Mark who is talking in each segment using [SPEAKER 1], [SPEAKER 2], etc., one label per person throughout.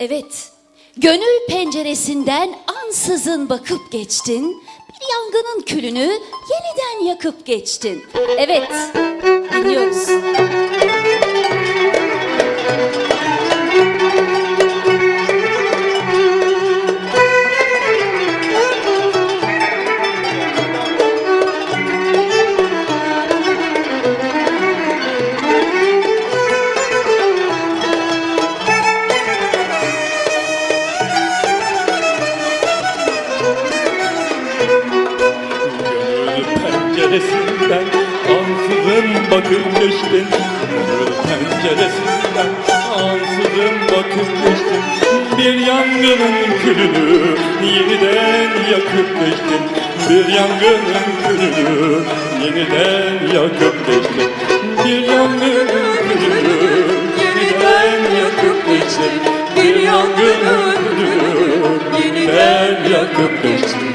[SPEAKER 1] Evet, gönül penceresinden ansızın bakıp geçtin. Bir yangının külünü yeniden yakıp geçtin. Evet,
[SPEAKER 2] bakıp Gönül penceresinden ansızın bakıp geçtin Bir yangının külünü yeniden yakıp geçtin Bir yangının külünü yeniden yakıp geçtin Bir yangının külünü yeniden yakıp geçtin Bir yangının külünü yeniden yakıp geçtin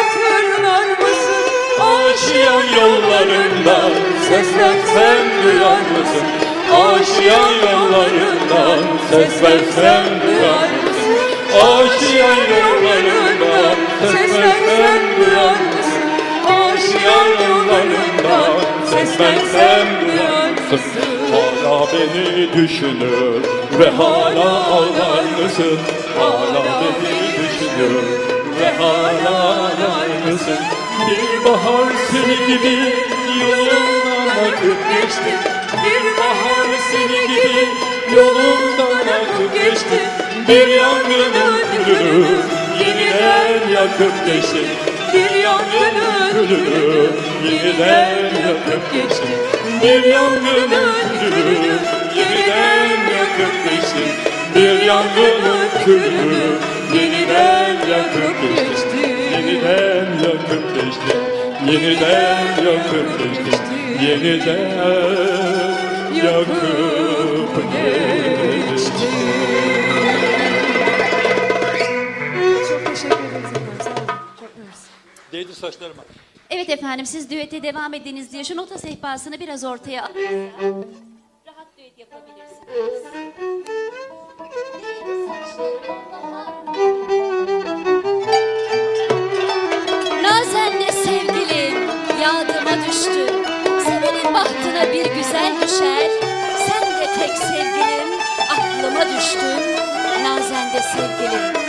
[SPEAKER 3] hatırlar mısın?
[SPEAKER 2] Aşiyan yollarından seslensen duyar mısın? Aşiyan yollarından ses versen duyar mısın? Aşiyan yollarından ses versen duyar mısın? Aşiyan yollarından ses versen duyar mısın? Hala beni düşünür ve hala ağlar mısın? Hala beni düşünür hala mısın? Bir bahar seni gibi yolundan akıp geçti. Bir bahar seni gibi yolundan akıp geçti. Bir yangının külünü yeniden yakıp geçti. Bir yangının külünü yeniden yakıp geçti. Bir yangının külünü yeniden yakıp geçti. Bir külünü yeniden yakıp geçti Yeniden yakıp geçti Yeniden yakıp geçti Yeniden yakıp geçti
[SPEAKER 3] Çok teşekkür ederiz efendim. Çok mersi.
[SPEAKER 2] Değdi saçlarıma
[SPEAKER 1] Evet efendim siz düete devam ediniz diye şu nota sehpasını biraz ortaya alın. Rahat düet yapabilirsiniz. Bahtına bir güzel düşer. Sen de tek sevgilim aklıma düştün. Nazenle sevgilim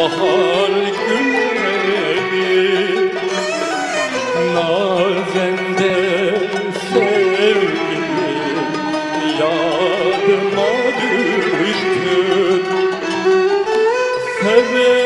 [SPEAKER 2] bahar günleri Nazende sevgilim yadıma düştün. Sevenin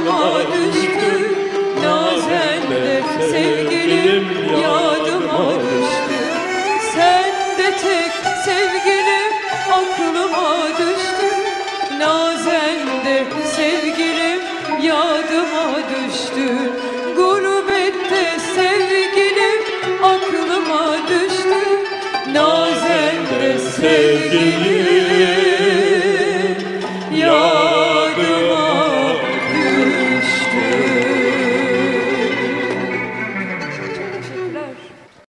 [SPEAKER 2] yadıma düştü Nazende sevgilim
[SPEAKER 3] yadıma düştü. Sen de tek sevgilim aklıma düştü Nazende sevgilim yadıma düştü. Gurbette sevgilim aklıma düştü.